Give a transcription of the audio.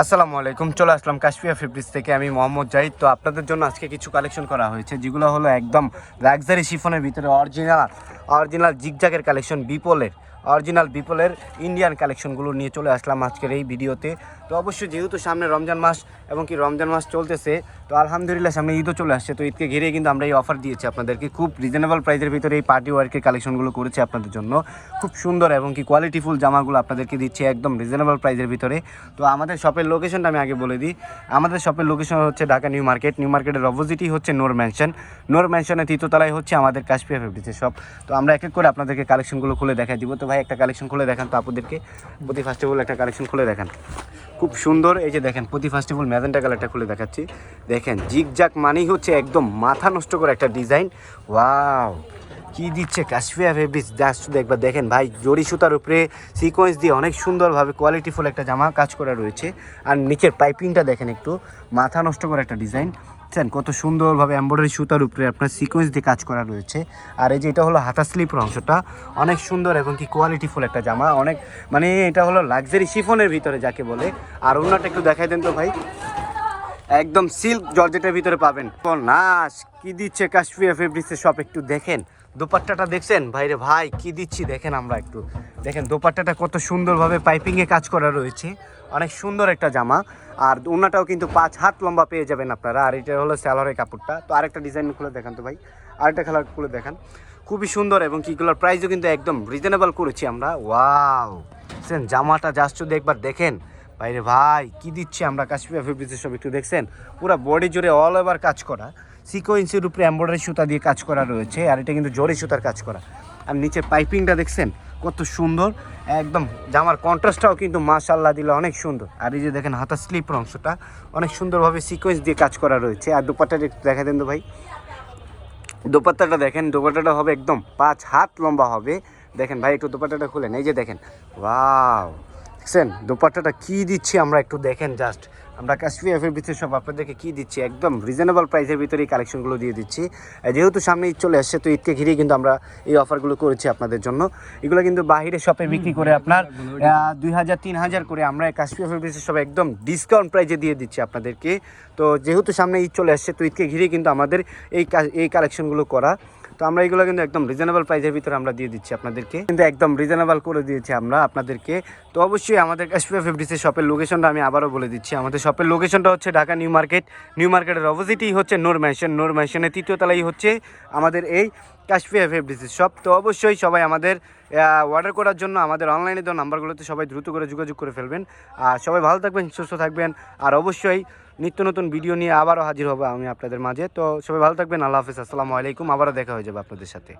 আসসালামু আলাইকুম, চলে আসলাম কাশ্মীর ফেব্রিক্স থেকে। আমি মোহাম্মদ জাহিদ। তো আপনাদের জন্য আজকে কিছু কালেকশন করা হয়েছে, যেগুলো হলো একদম লাক্সারি শিফনের ভিতরে অরিজিনাল অরিজিনাল জিগজাগের কালেকশন বিপলের। অরিজিনাল বিপলের ইন্ডিয়ান কালেকশনগুলো নিয়ে চলে আসলাম আজকের এই ভিডিওতে। তো অবশ্যই যেহেতু সামনে রমজান মাস এবং কি রমজান মাস চলতেছে, তো আলহামদুলিল্লাহ সামনে ঈদও চলে আসছে। তো ঈদকে ঘিরে কিন্তু আমরা এই অফার দিয়েছি আপনাদেরকে। খুব রিজনেবল প্রাইসের ভিতরে এই পার্টি ওয়ার্কের কালেকশনগুলো করেছি আপনাদের জন্য। খুব সুন্দর এবং কি কোয়ালিটিফুল জামাগুলো আপনাদেরকে দিচ্ছি একদম রিজনেবল প্রাইসের ভিতরে। তো আমাদের শপের লোকেশনটা আমি আগে বলে দিই। আমাদের শপের লোকেশন হচ্ছে ঢাকা নিউ মার্কেট। নিউ মার্কেটের অপোজিটই হচ্ছে নোর ম্যানশন নোর ম্যানশনের তৃতীয়তলায় হচ্ছে আমাদের কাশ্মীর ফেব্রিক্সের শপ তো আমরা এক এক করে আপনাদেরকে কালেকশনগুলো খুলে দেখা দিব। তো ভাই, একটা কালেকশন খুলে দেখান তো আপুদেরকে। প্রতি ফার্স্ট অফ অল একটা কালেকশন খুলে দেখান। খুব সুন্দর, এই যে দেখেন, প্রতি ফার্স্ট অফ অল ম্যাজেন্টা কালারটা খুলে দেখাচ্ছি। দেখেন জিগজাক মানেই হচ্ছে একদম মাথা নষ্ট করে একটা ডিজাইন ওয়াও কি দিচ্ছে কাশ্মীর ফেব্রিক্স জাস্ট দেখবার দেখেন ভাই জরি সুতার উপরে সিকোয়েন্স দিয়ে অনেক সুন্দরভাবে কোয়ালিটিফুল একটা জামা কাজ করা রয়েছে। আর নিচের পাইপিংটা দেখেন একটু, মাথা নষ্ট করে একটা ডিজাইন বুঝছেন কত সুন্দরভাবে এমব্রয়ডারি সুতার উপরে আপনার সিকোয়েন্স দিয়ে কাজ করা রয়েছে। আর এই যে এটা হলো হাতা স্লিপের অংশটা, অনেক সুন্দর এবং কি কোয়ালিটিফুল একটা জামা। অনেক মানে এটা হলো লাক্সারি শিফনের ভিতরে যাকে বলে। আর অন্যটা একটু দেখাই দেন তো ভাই। একদম সিল্ক জর্জেটের ভিতরে পাবেন। নাশ কি দিচ্ছে কাশ্মীর ফেব্রিক্সের শপ একটু দেখেন। দোপাট্টাটা দেখছেন? ভাইরে ভাই, কি দিচ্ছি দেখেন আমরা একটু। দেখেন, দোপাট্টাটা কত সুন্দরভাবে পাইপিংয়ে কাজ করা রয়েছে। অনেক সুন্দর একটা জামা। আর ওনাটাও কিন্তু পাঁচ হাত লম্বা পেয়ে যাবেন আপনারা। আর এটা হলো স্যালোরের কাপড়টা। তো আরেকটা ডিজাইন খুলে দেখান তো ভাই। আরেকটা কালার খুলে দেখান। খুবই সুন্দর এবং কিগুলোর প্রাইসও কিন্তু একদম রিজনেবল করেছি আমরা। ওয়াও বুঝছেন জামাটা জাস্ট শুধু একবার দেখেন। বাইরে ভাই, কি দিচ্ছি আমরা? কাশ্মীর ফেব্রিক্সের সব একটু দেখছেন? পুরো বডি জুড়ে অল ওভার কাজ করা। সিকোয়েন্সের উপরে এমব্রয়ডারি সুতা দিয়ে কাজ করা রয়েছে। আর এটা কিন্তু জরি সুতার কাজ করা। আর নিচে পাইপিংটা দেখছেন? কত সুন্দর। একদম, জামার কন্ট্রাস্টটাও কিন্তু মাশাল্লাহ দিলে, অনেক সুন্দর। আর এই যে দেখেন হাতা স্লিপের অংশটা, অনেক সুন্দরভাবে সিকোয়েন্স দিয়ে কাজ করা রয়েছে। আর দুপাট্টাটা একটু দেখা দেন তো ভাই। দোপাট্টাটা দেখেন, দোপাট্টাটা হবে একদম পাঁচ হাত লম্বা হবে। দেখেন ভাই, একটু দোপাট্টাটা খুলেন। এই যে দেখেন, ওয়াও! দেখছেন? দোপাট্টাটা কি দিচ্ছি আমরা একটু দেখেন জাস্ট আমরা কাশ্মীর এফের ভিতরে সব আপনাদেরকে কি দিচ্ছি? একদম রিজনেবল প্রাইসের ভিতরে এই কালেকশনগুলো দিয়ে দিচ্ছি। যেহেতু সামনে ঈদ চলে আসছে, তো ঈদকে ঘিরেই কিন্তু আমরা এই অফারগুলো করেছি আপনাদের জন্য। এগুলো কিন্তু বাহিরে শপে বিক্রি করে আপনার দুই হাজার, তিন হাজার করে আমরা কাশ্মীর এফের ভিতরে সব একদম ডিসকাউন্ট প্রাইসে দিয়ে দিচ্ছি আপনাদেরকে। তো যেহেতু সামনে ঈদ চলে আসছে, তো ঈদকে ঘিরে কিন্তু আমাদের এই এই কালেকশনগুলো করা। তো আমরা এগুলো কিন্তু একদম রিজনেবল প্রাইসের ভিতরে আমরা দিয়ে দিচ্ছি আপনাদেরকে। কিন্তু একদম রিজনেবল করে দিয়েছি আমরা আপনাদেরকে। তো অবশ্যই আমাদের কাশ্মীর ফেব্রিক্সের শপের লোকেশনটা আমি আবারও বলে দিচ্ছি। আমাদের শপের লোকেশনটা হচ্ছে ঢাকা নিউ মার্কেট। নিউ মার্কেটের অপোজিটই হচ্ছে নোর ম্যানশন নোর ম্যানশনের তৃতীয় তলাই হচ্ছে আমাদের এই কাশ্মীর ফেব্রিক্সের শপ তো অবশ্যই সবাই আমাদের অর্ডার করার জন্য আমাদের অনলাইনে দেওয়া নাম্বারগুলোতে সবাই দ্রুত করে যোগাযোগ করে ফেলবেন। আর সবাই ভালো থাকবেন, সুস্থ থাকবেন। আর অবশ্যই নিত্য নতুন ভিডিও নিয়ে আবারও হাজির হব আমি আপনাদের মাঝে। তো সবাই ভালো থাকবেন, আল্লাহ হাফিজ, আসসালামু আলাইকুম, আবারও দেখা হয়ে যাবে আপনাদের সাথে।